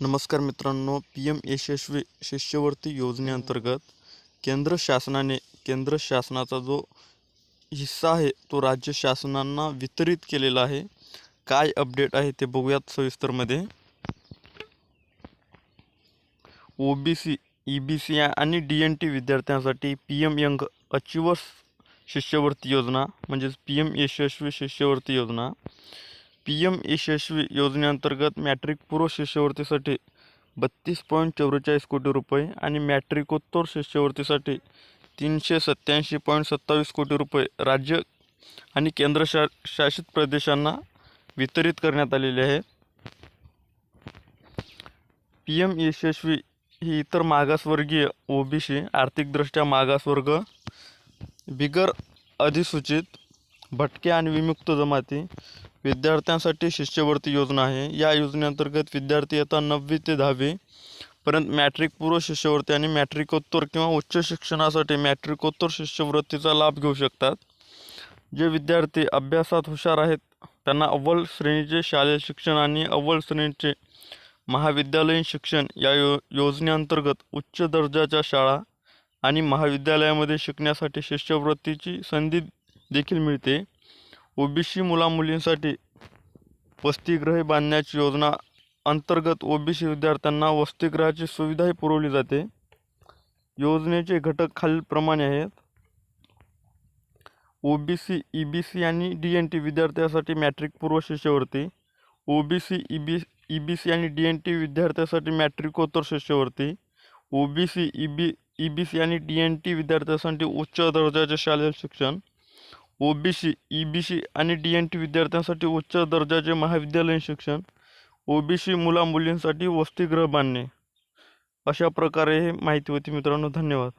नमस्कार मित्रांनो P M यशस्वी शिष्यवृत्ती योजनेअंतर्गत केंद्र शासनाने केंद्र शासनाचा जो हिस्सा आहे तो राज्य शासनांना वितरित केलेला आहे. काय अपडेट आहे ते बघूयात सविस्तरमध्ये. O B C E B C आणि डी एन टी विद्यार्थ्यांसाठी पी एम यंग अचिवर्स शिष्यवृत्ती योजना म्हणजेच पी एम यशस्वी शिष्यवृत्ती योजना. पी एम यशस्वी योजनेअंतर्गत मॅट्रिक पूर्व शिष्यवृत्तीसाठी बत्तीस पॉईंट चौवेचाळीस कोटी रुपये आणि मॅट्रिकोत्तर शिष्यवृत्तीसाठी तीनशे सत्याऐंशी पॉईंट सत्तावीस कोटी रुपये राज्य आणि केंद्र शा शासित प्रदेशांना वितरित करण्यात आलेले आहे. पी एम यशस्वी ही इतर मागासवर्गीय ओ बी सी आर्थिकदृष्ट्या मागासवर्ग बिगर अधिसूचित भटके आणि विमुक्त जमाती विद्यार्थ्यांसाठी शिष्यवृत्ती योजना आहे. या योजनेअंतर्गत विद्यार्थी येतात नववी ते दहावी पर्यंत मॅट्रिक पूर्व शिष्यवृत्ती आणि मॅट्रिकोत्तर किंवा उच्च शिक्षणासाठी मॅट्रिकोत्तर शिष्यवृत्तीचा लाभ घेऊ शकतात. जे विद्यार्थी अभ्यासात हुशार आहेत त्यांना अव्वल श्रेणीचे शालेय शिक्षण आणि अव्वल श्रेणीचे महाविद्यालयीन शिक्षण या यो योजनेअंतर्गत उच्च दर्जाच्या शाळा आणि महाविद्यालयामध्ये शिकण्यासाठी शिष्यवृत्तीची संधी देखील मिळते. ओबीसी मुलामुलींसाठी वसतिगृहे बांधण्याची योजना अंतर्गत ओबीसी विद्यार्थ्यांना वसतिगृहाची सुविधाही पुरवली जाते. योजनेचे घटक खालीलप्रमाणे आहेत. ओबीसी सी आणि डी एन टी विद्यार्थ्यासाठी मॅट्रिक पूर्व शिष्यवृत्ती ओबीसी बी सी आणि डी एन टी विद्यार्थ्यासाठी मॅट्रिकोत्तर शिष्यवृत्ती. ओबीसी बी सी आणि डी एन टी विद्यार्थ्यांसाठी उच्च दर्जाचे शालेय शिक्षण. ओबीसी सी आणि डी एन टी विद्यार्थ्यांसाठी उच्च दर्जाचे महाविद्यालयीन शिक्षण ओबीसी मुला मुलींसाठी वसतिगृह बांधणे. अशा प्रकारे हे माहिती होती मित्रांनो. धन्यवाद.